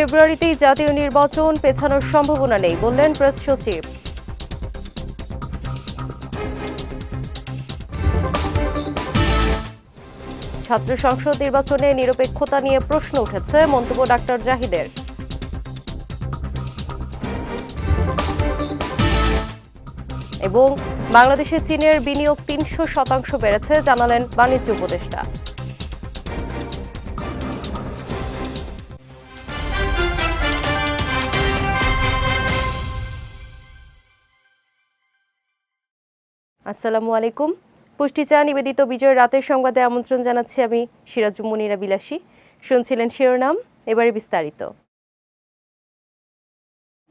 ফেব্রুয়ারিতেই জাতীয় নির্বাচন পেছানোর সম্ভাবনা নেই, বললেন প্রেস সচিব। ছাত্র সংসদ নির্বাচনে নিরপেক্ষতা নিয়ে প্রশ্ন উঠেছে মন্তব্য ডাক্তার জাহিদের। এবং বাংলাদেশে চীনের বিনিয়োগ তিনশো শতাংশ বেড়েছে, জানালেন বাণিজ্য উপদেষ্টা। আসসালামু আলাইকুম। পুষ্টি চা নিবেদিত বিজয় রাতের সংবাদে আমন্ত্রণ জানাচ্ছি আমি সিরাজুম মুনিরা বিলাসী। শুনছিলেন শিরোনাম, এবারে বিস্তারিত।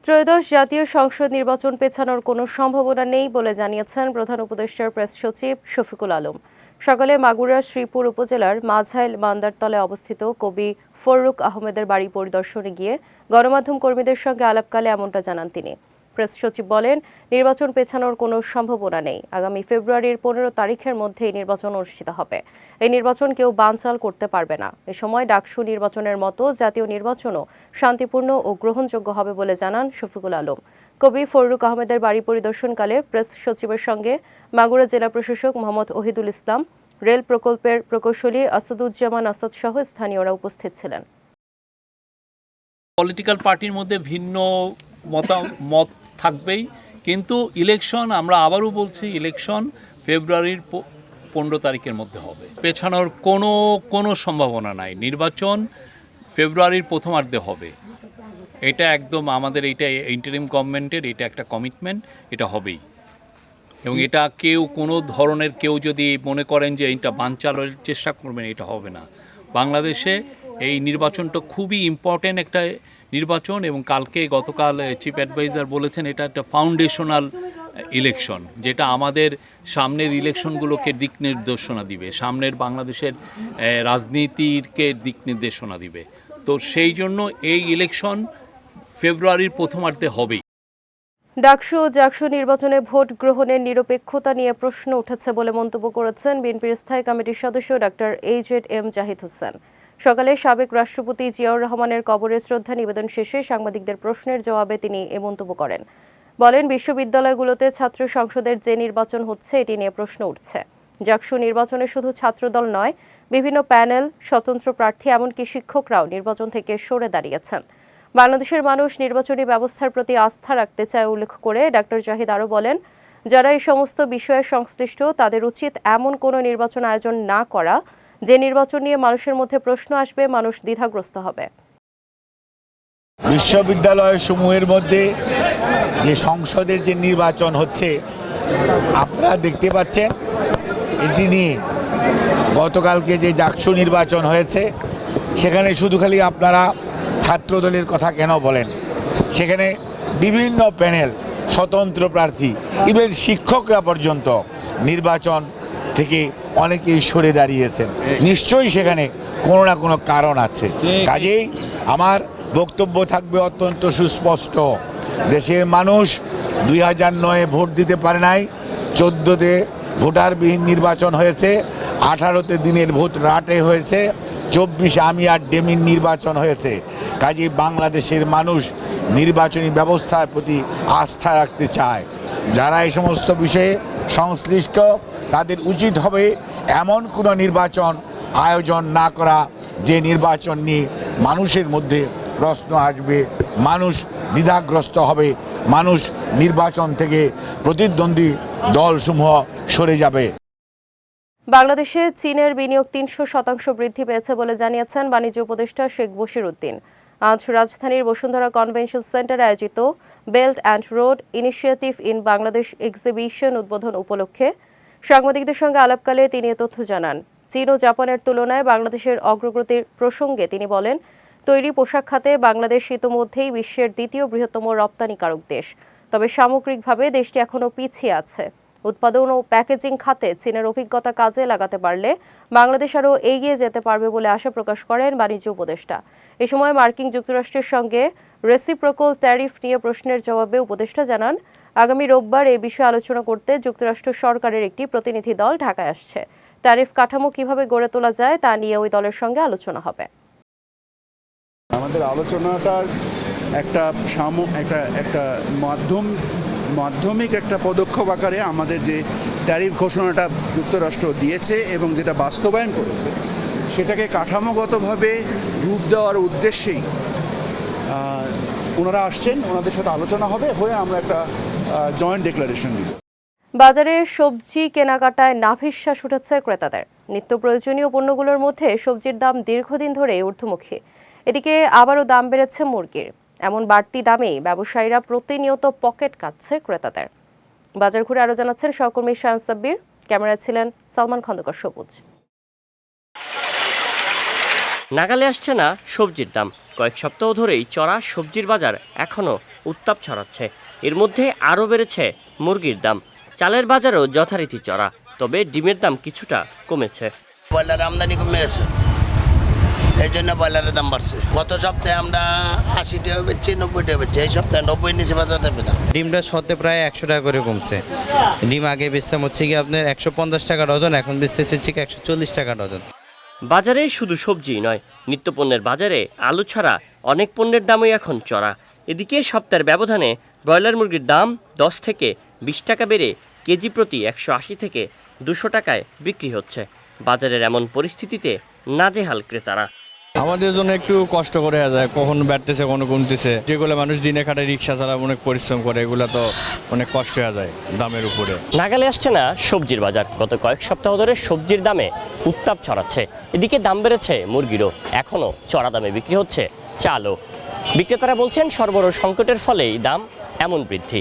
ত্রয়োদশ জাতীয় সংসদ নির্বাচন পেছানোর কোনো সম্ভাবনা নেই বলে জানিয়েছেন প্রধান উপদেষ্টার প্রেস সচিব শফিকুল আলম। সকালে মাগুরার শ্রীপুর উপজেলার মাঝাইল মান্দারতলে অবস্থিত কবি ফররুক আহমেদের বাড়ি পরিদর্শনে গিয়ে গণমাধ্যম কর্মীদের সঙ্গে আলাপকালে এমনটা জানান তিনি। প্রেস সচিব বলেন, নির্বাচন পেছানোর কোনো সম্ভাবনা নেই। আগামী ফেব্রুয়ারির পনেরো তারিখের মধ্যে এই নির্বাচন অনুষ্ঠিত হবে। এই নির্বাচন কেউ বানচাল করতে পারবে না। এ সময় ডাকসু নির্বাচনের মতো জাতীয় নির্বাচনও শান্তিপূর্ণ ও গ্রহণযোগ্য হবে বলে জানান শফিকুল আলম। কবি ফররুক আহমেদের বাড়ি পরিদর্শনকালে প্রেস সচিবের সঙ্গে মাগুরা জেলা প্রশাসক মোহাম্মদ ওহিদুল ইসলাম, রেল প্রকল্পের প্রকৌশলী আসাদুজ্জামান আসাদ সহ স্থানীয়রা উপস্থিত ছিলেন। পলিটিক্যাল পার্টির মধ্যে ভিন্ন মতামত থাকবেই। কিন্তু ইলেকশন আমরা আবারও বলছি ইলেকশন ফেব্রুয়ারির পনেরো তারিখের মধ্যে হবে। পেছানোর কোনো কোনো সম্ভাবনা নাই। নির্বাচন ফেব্রুয়ারির প্রথমার্ধে হবে। এটা একদম আমাদের এইটা ইন্টারিম গভর্নমেন্টের এটা একটা কমিটমেন্ট এটা হবেই। এবং এটা কেউ কোনো ধরনের কেউ যদি মনে করেন যে এটা বানচালের চেষ্টা করবেন এটা হবে না। বাংলাদেশে এই নির্বাচনটা খুবই ইম্পর্টেন্ট একটা নির্বাচন এবং কালকে গতকাল চিফ অ্যাডভাইজার বলেছেন এটা একটা ফাউন্ডেশনাল ইলেকশন যেটা আমাদের সামনের ইলেকশনগুলোকে দিক নির্দেশনা দিবে। সামনের বাংলাদেশের আহ, রাজনীতিকে দিক নির্দেশনা দিবে। তো সেই জন্য এই ইলেকশন ফেব্রুয়ারির প্রথমার্ধে হবেই। ডাকসু ও জাকসু নির্বাচনে ভোট গ্রহণের নিরপেক্ষতা নিয়ে প্রশ্ন উঠেছে বলে মন্তব্য করেছেন বিএনপির স্থায়ী কমিটির সদস্য ডাক্তার এইচএড এম জাহিদ হোসেন। সকালে সাবেক রাষ্ট্রপতি জিয়াউর রহমানের কবরে শ্রদ্ধা নিবেদন শেষে সাংবাদিকদের প্রশ্নের জবাবে তিনি এ মন্তব্য করেন। বলেন, বিশ্ববিদ্যালয়গুলোতে ছাত্র সংসদের যে নির্বাচন হচ্ছে, এটি নিয়ে প্রশ্ন উঠছে। জাকসু নির্বাচনে শুধু ছাত্রদল নয়, বিভিন্ন প্যানেল, স্বতন্ত্র প্রার্থী, এমনকি শিক্ষকরাও নির্বাচন থেকে সরে দাঁড়িয়েছেন। বাংলাদেশের মানুষ নির্বাচনী ব্যবস্থার প্রতি আস্থা রাখতে চায় উল্লেখ করে ডাক্তার জাহিদ আরও বলেন, যারা এই সমস্ত বিষয়ে সংশ্লিষ্ট, তাদের উচিত এমন কোনো নির্বাচন আয়োজন না করা যে নির্বাচন নিয়ে মানুষের মধ্যে প্রশ্ন আসবে, মানুষ দ্বিধাগ্রস্ত হবে। বিশ্ববিদ্যালয় সমূহের মধ্যে যে সংসদের যে নির্বাচন হচ্ছে, আপনারা দেখতে পাচ্ছেন, এটি নিয়ে গতকালকে যে জাকসু নির্বাচন হয়েছে, সেখানে শুধু খালি আপনারা ছাত্রদলের কথা কেন বলেন? সেখানে বিভিন্ন প্যানেল, স্বতন্ত্র প্রার্থী, ইভেন শিক্ষকরা পর্যন্ত নির্বাচন থেকে অনেকেই সরে দাঁড়িয়েছেন। নিশ্চয়ই সেখানে কোনো না কোনো কারণ আছে। কাজেই আমার বক্তব্য থাকবে অত্যন্ত সুস্পষ্ট। দেশের মানুষ দুই হাজার নয়ে ভোট দিতে পারে নাই চোদ্দোতে ভোটারবিহীন নির্বাচন হয়েছে আঠারোতে দিনের ভোট রাটে হয়েছে চব্বিশে আমি আর ডেমিন নির্বাচন হয়েছে। কাজে বাংলাদেশের মানুষ নির্বাচনী ব্যবস্থার প্রতি আস্থা রাখতে চায়। যারা এই সমস্ত বিষয়ে সংশ্লিষ্ট তাদের উচিত হবে এমন কোনো নির্বাচন আয়োজন না করা, যে নির্বাচন নিয়ে মানুষের মধ্যে প্রশ্ন আসবে। মানুষ দ্বিধাগ্রস্ত হবে। মানুষ নির্বাচন থেকে প্রতিদ্বন্দ্বী দলসমূহ সরে যাবে। বাংলাদেশে চীনের বিনিয়োগ তিনশো শতাংশ বৃদ্ধি পেয়েছে বলে জানিয়েছেন বাণিজ্য উপদেষ্টা শেখ বশির উদ্দিন আজ রাজধানীর বসুন্ধরা কনভেনশন সেন্টারে আয়োজিত belt and road initiative in Bangladesh exhibition উদ্বোধন উপলক্ষে সাংবাদিকদের সঙ্গে আলাপকালে তিনি এ তথ্য জানান। চীন ও জাপানের তুলনায় বাংলাদেশের অগ্রগতির প্রসঙ্গে তিনি বলেন, তৈরি পোশাক খাতে বাংলাদেশ ইতোমধ্যেই বিশ্বের দ্বিতীয় বৃহত্তম রপ্তানিকারক দেশ। তবে সামগ্রিকভাবে দেশটি এখনও পিছিয়ে আছে। উৎপাদন ও প্যাকেজিং খাতে চীনের অভিজ্ঞতা কাজে লাগাতে পারলে বাংলাদেশ আরও এগিয়ে যেতে পারবে বলে আশা প্রকাশ করেন বাণিজ্য উপদেষ্টা। এ সময় মার্কিন যুক্তরাষ্ট্রের সঙ্গে রেসিপ্রোকল ট্যারিফ নিয়ে প্রশ্নের জবাবে উপদেষ্টা জানান, আগামী রোববার এই বিষয়ে আলোচনা করতে যুক্তরাষ্ট্র সরকারের একটি প্রতিনিধি দল ঢাকায় আসছে। ট্যারিফ কাঠামো কীভাবে গড়ে তোলা যায় তা নিয়ে ওই দলের সঙ্গে আলোচনা হবে। আমাদের আলোচনাটার একটা সাম, একটা একটা মাধ্যম, মাধ্যমিক একটা পদক্ষেপ আকারে আমাদের যে ট্যারিফ ঘোষণাটা যুক্তরাষ্ট্র দিয়েছে এবং যেটা বাস্তবায়ন করেছে, সেটাকে কাঠামোগতভাবে রূপ দেওয়ার উদ্দেশ্যেই ওনারা আসছেন ওনাদের সাথে আলোচনা হবে হয়ে আমরা একটা জয়েন্ট ডিক্লারেশন দিব বাজারে সবজি কেনাকাটায় নাভিশ্বাস উঠেছে ক্রেতাদের। নিত্য প্রয়োজনীয় পণ্যগুলোর মধ্যে সবজির দাম দীর্ঘদিন ধরে ঊর্ধ্বমুখী। এদিকে আবারও দাম বেড়েছে মুরগির। এমন বাড়তি দামেই ব্যবসায়ীরা প্রতিনিয়ত পকেট কাটছে ক্রেতাদের। বাজার ঘুরে আরও জানাচ্ছেন সহকর্মী শায়ান সাব্বির। ক্যামেরায় ছিলেন সালমান খন্দকার সবুজ। নাগালে আসছে না সবজির দাম। কয়েক সপ্তাহ ধরেই চড়া সবজির বাজার এখনও উত্তাপ ছড়াচ্ছে। এর মধ্যে আরও বেড়েছে মুরগির দাম। চালের বাজারও যথারীতি চড়া তবে ডিমের দাম কিছুটা কমেছে। ব্রয়লার আমদানি কমে গেছে। এই জন্য ব্রয়লারের দাম বাড়ছে। গত সপ্তাহে আমরা আশি টাকা বেচছি নব্বই টাকা বেচছি। এই সপ্তাহে নব্বই নিচে বাজার দেবে না। ডিমটা শতে প্রায় একশো টাকা করে কমছে। ডিম আগে বেচতাম হচ্ছে কি আপনার একশো পঞ্চাশ টাকা ডজন এখন বেচতেছে হচ্ছে কি একশো চল্লিশ টাকা ডজন বাজারে শুধু সবজিই নয়, নিত্যপণ্যের বাজারে আলু ছাড়া অনেক পণ্যের দামই এখন চড়া। এদিকে সপ্তাহের ব্যবধানে ব্রয়লার মুরগির দাম দশ থেকে বিশ টাকা বেড়ে কেজি প্রতি একশো আশি থেকে দুশো টাকায় বিক্রি হচ্ছে। বাজারের এমন পরিস্থিতিতে নাজেহাল ক্রেতারা। আমাদের জন্য একটু কষ্ট করে যায়। কখন বাড়তেছে কখনো কমতেছে যেগুলো মানুষ দিনে খাটে রিক্সা চালায়, অনেক পরিশ্রম করে, এগুলো তো অনেক কষ্ট হয়ে যায় দামের উপরে। নাগালে আসছে না সবজির বাজার। গত কয়েক সপ্তাহ ধরে সবজির দামে উত্তাপ ছড়াচ্ছে। এদিকে দাম বেড়েছে মুরগিরও। এখনও চড়া দামে বিক্রি হচ্ছে চালও। বিক্রেতারা বলছেন সরবরাহ সংকটের ফলেই দাম এমন বৃদ্ধি।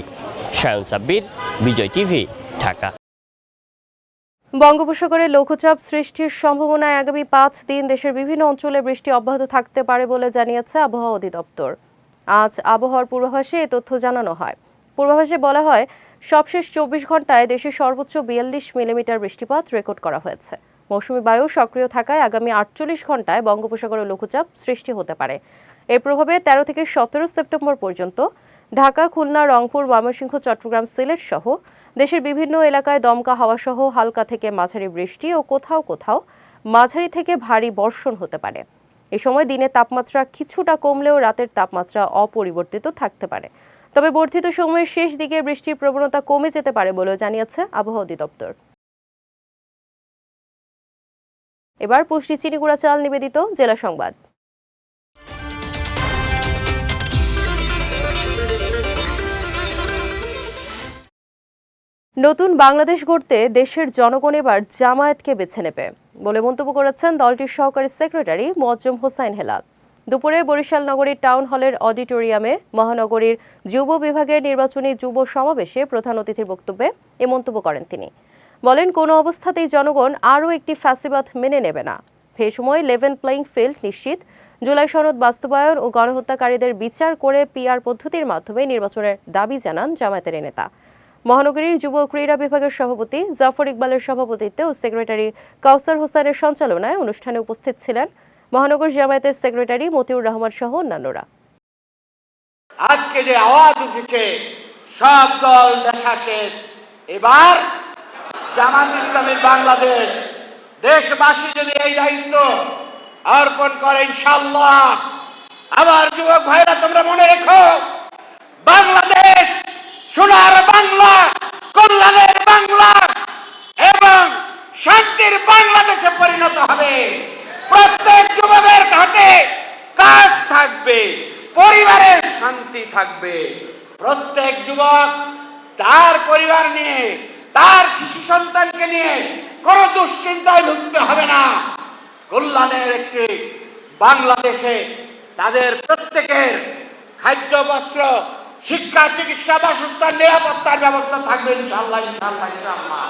সায়ন সাব্বির, বিজয় টিভি, ঢাকা। বঙ্গোপসাগরে লঘুচাপ সৃষ্টির সম্ভাবনায় আগামী পাঁচ দিন দেশের বিভিন্ন অঞ্চলে বৃষ্টি অব্যাহত থাকতে পারে বলে জানিয়েছে আবহাওয়া অধিদপ্তর। আজ আবহাওয়ার পূর্বাভাসে এ তথ্য জানানো হয়। পূর্বাভাসে বলা হয়, সবশেষ চব্বিশ ঘন্টায় দেশে সর্বোচ্চ বিয়াল্লিশ মিলিমিটার বৃষ্টিপাত রেকর্ড করা হয়েছে। মৌসুমী বায়ু সক্রিয় থাকায় আগামী আটচল্লিশ ঘন্টায় বঙ্গোপসাগরে লঘুচাপ সৃষ্টি হতে পারে। এর প্রভাবে তেরো থেকে সতেরো সেপ্টেম্বর পর্যন্ত ঢাকা, খুলনা, রংপুর, ময়মনসিংহ, চট্টগ্রাম, সিলেট সহ দেশের বিভিন্ন এলাকায় দমকা হাওয়া সহ হালকা থেকে মাঝারি বৃষ্টি ও কোথাও কোথাও মাঝারি থেকে ভারী বর্ষণ হতে পারে। এ সময় দিনের তাপমাত্রা কিছুটা কমলেও রাতের তাপমাত্রা অপরিবর্তিত থাকতে পারে। তবে বর্ধিত সময়ের শেষ দিকে বৃষ্টির প্রবণতা কমে যেতে পারে বলেও জানিয়েছে আবহাওয়া অধিদপ্তর। এবার পুষ্টি চিনিগুড়া চাল নিবেদিত জেলা সংবাদ। নতুন বাংলাদেশ গড়তে দেশের জনগণ এবার জামায়াতকে বেছে নেবে বলে মন্তব্য করেছেন দলটির সহকারী সেক্রেটারি মোয়াজ্জম হোসাইন হেলাল। দুপুরে বরিশাল নগরীর টাউন হলের অডিটোরিয়ামে মহানগরীর যুব বিভাগের নির্বাচনী যুব সমাবেশে প্রধান অতিথির বক্তব্যে এ মন্তব্য করেন তিনি। বলেন, কোনো অবস্থাতেই জনগণ আরও একটি ফ্যাসিবাদ মেনে নেবে না। সে সময় লেভেন প্লেইং ফিল্ড নিশ্চিত। জুলাই সনদ বাস্তবায়ন ও গণহত্যাকারীদের বিচার করে পিআর পদ্ধতির মাধ্যমে নির্বাচনের দাবি জানান জামায়াতের নেতা। মহানগরীর যুব ক্রীড়া বিভাগের সভাপতি জাফর ইকবালের সভাপতিত্বে ও সেক্রেটারি কাউসার হোসেনের সঞ্চালনায় অনুষ্ঠানে উপস্থিত ছিলেন মহানগর জামায়াতের সেক্রেটারি মতিউর রহমান সহ অন্যান্যরা। আজকে যে আওয়াজ উঠেছে, সব দল দেখা শেষ। এবার জামাত ইসলামের বাংলাদেশ, দেশবাসী যদি এই দায়িত্ব অর্পণ করে ইনশাল্লাহ আমার যুবক ভাইরা, তোমরা মনে রেখো, বাংলাদেশ সোনার বাংলা, কল্যাণের বাংলা এবং শান্তির বাংলাদেশে পরিণত হবে। প্রত্যেক যুবকের হাতে কাজ থাকবে পরিবারের শান্তি থাকবে। প্রত্যেক যুবক তার পরিবার নিয়ে, তার শিশু সন্তানকে নিয়ে কোনো দুশ্চিন্তায় ভুগতে হবে না। কল্যাণের একটি বাংলাদেশে তাদের প্রত্যেকের খাদ্য, বস্ত্র শিক্ষা, চিকিৎসা, বাসস্থান, নিরাপত্তার ব্যবস্থা থাকবে ইনশাল্লাহ ইনশাল্লাহ ইনশাল্লাহ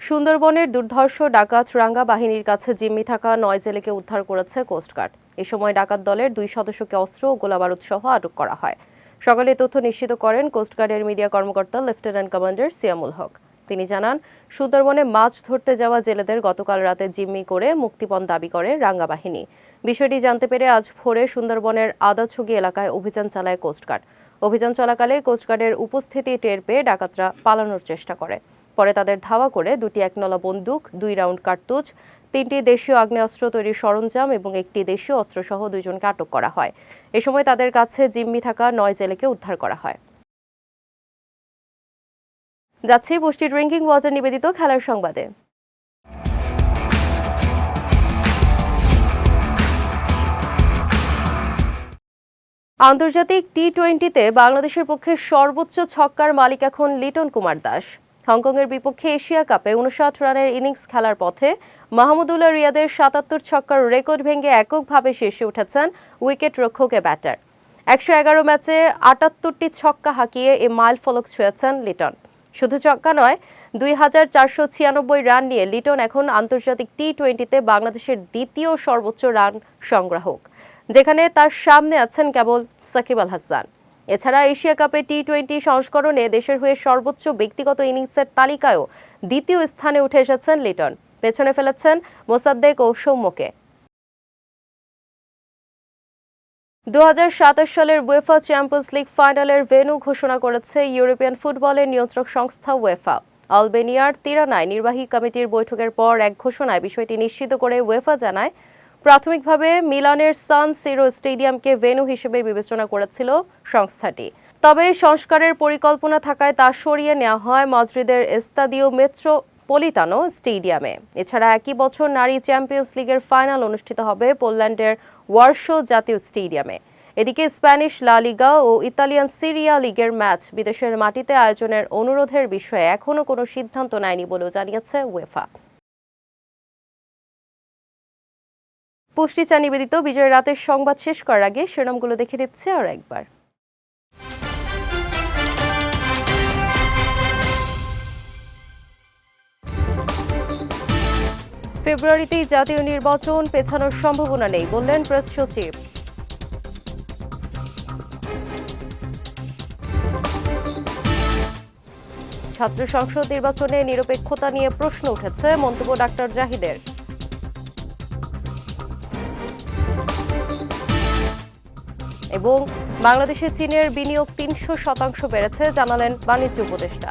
সুন্দরবনের দুর্ধর্ষ ডাকাত রাঙ্গা বাহিনীর কাছে জিম্মি থাকা নয় জেলেকে উদ্ধার করেছে কোস্টগার্ড এ সময় ডাকাত দলের দুই সদস্যকে অস্ত্র ও গোলাবারুদ সহ আটক করা হয়। সকালে তথ্য নিশ্চিত করেন কোস্টগার্ডের মিডিয়া কর্মকর্তা লেফটেন্যান্ট কমান্ডার সিয়ামুল হক। তিনি জানান, সুন্দরবনে মাছ ধরতে যাওয়া জেলেদের গতকাল রাতে জিম্মি করে মুক্তিপণ দাবি করে রাঙ্গা বাহিনী। বিষয়টি জানতে পেরে আজ ভোরে সুন্দরবনের আদাছুগি এলাকায় অভিযান চালায় কোস্টগার্ড অভিযান চলাকালে কোস্টগার্ডের উপস্থিতি টের পেয়ে ডাকাতরা পালানোর চেষ্টা করে। পরে তাদের ধাওয়া করে দুটি একনলা বন্দুক, দুই রাউন্ড কার্তুজ, তিনটি দেশীয় আগ্নেয়াস্ত্র তৈরির সরঞ্জাম এবং একটি দেশীয় অস্ত্রসহ দুজনকে আটক করা হয়। এ সময় তাদের কাছে জিম্মি থাকা নয় জেলেকে উদ্ধার করা হয়। যাচ্ছি পুষ্টি ড্রিঙ্কিং ওয়াটার নিবেদিত খেলার সংবাদে। আন্তর্জাতিক টি টোয়েন্টিতে বাংলাদেশের পক্ষে সর্বোচ্চ ছক্কার মালিক এখন লিটন কুমার দাস। হংকংয়ের বিপক্ষে এশিয়া কাপে উনষাট রানের ইনিংস খেলার পথে মাহমুদুল্লাহ রিয়াদের সাতাত্তর ছক্কার রেকর্ড ভেঙে এককভাবে শীর্ষে উঠেছেন উইকেট রক্ষকে ব্যাটার। একশো এগারো ম্যাচে আটাত্তরটি ছক্কা হাঁকিয়ে এ মাইল ফলক ছুঁয়েছেন লিটন। শুধু ছক্কা নয়, দুই হাজার চারশো ছিয়ানব্বই রান নিয়ে লিটন এখন আন্তর্জাতিক টি টোয়েন্টিতে বাংলাদেশের দ্বিতীয় সর্বোচ্চ রান সংগ্রাহক, যেখানে তার সামনে আছেন কেবল সাকিব আল হাসান। এছাড়া এশিয়া কাপে টি টোয়েন্টি সংস্করণে দেশের হয়ে সর্বোচ্চ ব্যক্তিগত ইনিংসের তালিকায়ও দ্বিতীয় স্থানে উঠে এসেছেন লিটন। পেছনে ফেলেছেন মোসাদ্দেক ও সৌম্যকে। দু হাজার সাতাশ সালের ওয়েফা চ্যাম্পিয়ন্স লিগ ফাইনালের ভেন্যু ঘোষণা করেছে ইউরোপিয়ান ফুটবলের নিয়ন্ত্রক সংস্থা ওয়েফা আলবেনিয়ার তিরানায় নির্বাহী কমিটির বৈঠকের পর এক ঘোষণায় বিষয়টি নিশ্চিত করে ওয়েফা জানায়, প্রাথমিকভাবে মিলানের সান সিরো স্টেডিয়ামকে ভেন্যু হিসেবে বিবেচনা করেছিল সংস্থাটি। তবে সংস্কারের পরিকল্পনা থাকায় তা সরিয়ে নেওয়া হয় মাদ্রিদের এস্তাদিও মেট্রো পলিতানো স্টেডিয়ামে। এছাড়া একই বছর নারী চ্যাম্পিয়ন্স লিগের ফাইনাল অনুষ্ঠিত হবে পোল্যান্ডের ওয়ার্শো জাতীয় স্টেডিয়ামে। এদিকে স্প্যানিশ লা লিগা ও ইতালিয়ান সিরিয়া লিগের ম্যাচ বিদেশের মাটিতে আয়োজনের অনুরোধের বিষয়ে এখনও কোনো সিদ্ধান্ত নেয়নি বলেও জানিয়েছে ওয়েফা পুষ্টি চা নিবেদিত, বিজয় রাতের সংবাদ শেষ করার আগে শিরোনামগুলো দেখে নিচ্ছে আর একবার। ফেব্রুয়ারিতেই জাতীয় নির্বাচন পেছানোর সম্ভাবনা নেই, বললেন প্রেস সচিব। ছাত্র সংসদ নির্বাচনে নিরপেক্ষতা নিয়ে প্রশ্ন উঠেছে মন্তব্য ডাক্তার জাহিদের। এবং বাংলাদেশে চীনের বিনিয়োগ তিনশো শতাংশ বেড়েছে, জানালেন বাণিজ্য উপদেষ্টা।